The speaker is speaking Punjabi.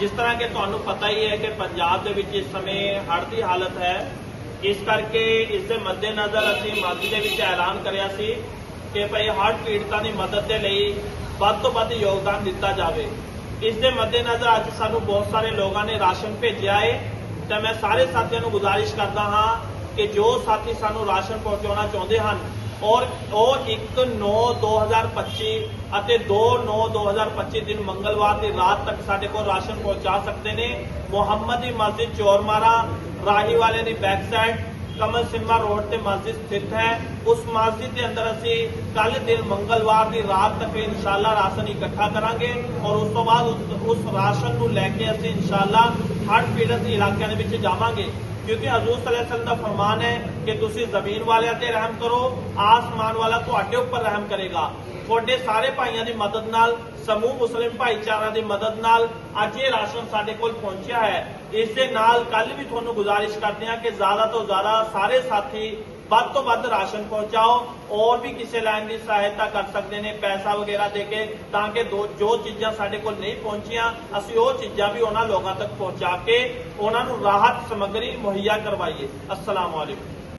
ਜਿਸ ਤਰ੍ਹਾਂ ਕਿ ਤੁਹਾਨੂੰ ਪਤਾ ਹੀ ਹੈ ਕਿ ਪੰਜਾਬ ਦੇ ਵਿੱਚ ਇਸ ਸਮੇਂ ਹੜ੍ਹ ਦੀ ਹਾਲਤ ਹੈ। ਇਸ ਕਰਕੇ ਇਸ ਦੇ ਮੱਦੇਨਜ਼ਰ ਅਸੀਂ ਮਾਝੀ ਦੇ ਵਿੱਚ ਐਲਾਨ ਕਰਿਆ ਸੀ ਕਿ ਭਈ ਹੜ੍ਹ ਪੀੜਤਾਂ ਦੀ ਮਦਦ ਦੇ ਲਈ ਵੱਧ ਤੋਂ ਵੱਧ ਯੋਗਦਾਨ ਦਿੱਤਾ ਜਾਵੇ। ਇਸ ਦੇ ਮੱਦੇਨਜ਼ਰ ਅੱਜ ਸਾਨੂੰ ਬਹੁਤ ਸਾਰੇ ਲੋਕਾਂ ਨੇ ਰਾਸ਼ਨ ਭੇਜਿਆ ਹੈ ਤਾਂ ਮੈਂ ਸਾਰੇ ਸਾਥੀਆਂ ਨੂੰ ਗੁਜ਼ਾਰਿਸ਼ ਕਰਦਾ ਹਾਂ ਕਿ ਜੋ ਸਾਥੀ ਸਾਨੂੰ ਰਾਸ਼ਨ ਪਹੁੰਚਾਉਣਾ ਚਾਹੁੰਦੇ ਹਨ, ਔਰ ਉਹ 1 9 2025 ਅਤੇ 2 9 2025 ਦਿਨ ਮੰਗਲਵਾਰ ਦੀ ਰਾਤ ਤੱਕ ਸਾਡੇ ਕੋਲ ਰਾਸ਼ਨ ਪਹੁੰਚਾ ਸਕਦੇ ਨੇ। ਮੁਹੰਮਦੀ ਮਸਜਿਦ ਚੋਰਮਾਰਾ ਰਾਹੀ ਵਾਲੇ ਦੀ back side Kamal cinema road ਤੇ ਮਸਜਿਦ ਸਥਿਤ ਹੈ। ਉਸ ਮਸਜਿਦ ਦੇ ਅੰਦਰ ਅਸੀਂ ਕੱਲ ਦਿਨ ਮੰਗਲਵਾਰ ਦੀ ਰਾਤ ਤੱਕ ਇਨਸ਼ਾਅੱਲਾ ਰਾਸ਼ਨ ਇਕੱਠਾ ਕਰਾਂਗੇ, ਔਰ ਉਸ ਤੋਂ ਬਾਅਦ ਉਸ- ਰਾਸ਼ਨ ਨੂੰ ਲੈ ਕੇ ਅਸੀਂ ਇਨਸ਼ਾਅੱਲਾ ਹਰ ਪੀੜਤ ਇਲਾਕਿਆਂ ਦੇ ਵਿੱਚ ਜਾਵਾਂਗੇ। ਕਿਉਂਕਿ ਹਜ਼ੂਰ ਸੱਲੱਲਾਹੁ ਦਾ ਫਰਮਾਨ ਹੈ ਕਿ ਤੁਸੀਂ ਜ਼ਮੀਨ ਵਾਲਿਆਂ ਤੇ ਰਹਿਮ ਕਰੋ ਆਸਮਾਨ ਵਾਲਾ ਤੁਹਾਡੇ ਉੱਪਰ ਰਹਿਮ ਕਰੇਗਾ ਤੁਹਾਡੇ ਸਾਰੇ ਭਾਈਆਂ ਦੀ ਮਦਦ ਨਾਲ ਸਮੂਹ ਮੁਸਲਿਮ ਭਾਈਚਾਰਾ ਦੀ ਮਦਦ ਨਾਲ ਅੱਜ ਇਹ ਰਾਸ਼ਨ ਸਾਡੇ ਕੋਲ ਪਹੁੰਚਿਆ ਹੈ ਇਸ ਦੇ ਨਾਲ ਕੱਲ ਵੀ ਤੁਹਾਨੂੰ ਗੁਜ਼ਾਰਿਸ਼ ਕਰਦੇ ਹਾਂ ਕਿ ਜ਼ਿਆਦਾ ਤੋਂ ਜ਼ਿਆਦਾ ਸਾਰੇ ਸਾਥੀ ਵੱਧ ਤੋਂ ਵੱਧ ਰਾਸ਼ਨ ਪਹੁੰਚਾਓ ਔਰ ਵੀ ਕਿਸੇ ਲਾਈਨ ਦੀ ਸਹਾਇਤਾ ਕਰ ਸਕਦੇ ਨੇ ਪੈਸਾ ਵਗੈਰਾ ਦੇ ਕੇ ਤਾਂ ਕਿ ਜੋ ਚੀਜ਼ਾਂ ਸਾਡੇ ਕੋਲ ਨਹੀਂ ਪਹੁੰਚੀਆਂ ਅਸੀਂ ਉਹ ਚੀਜ਼ਾਂ ਵੀ ਉਹਨਾਂ ਲੋਕਾਂ ਤੱਕ ਪਹੁੰਚਾ ਕੇ ਉਹਨਾਂ ਨੂੰ ਰਾਹਤ ਸਮੱਗਰੀ ਮੁਹੱਈਆ ਕਰਵਾਈਏ। ਅਸਲਾਮ ਵਾਲੇਕੁਮ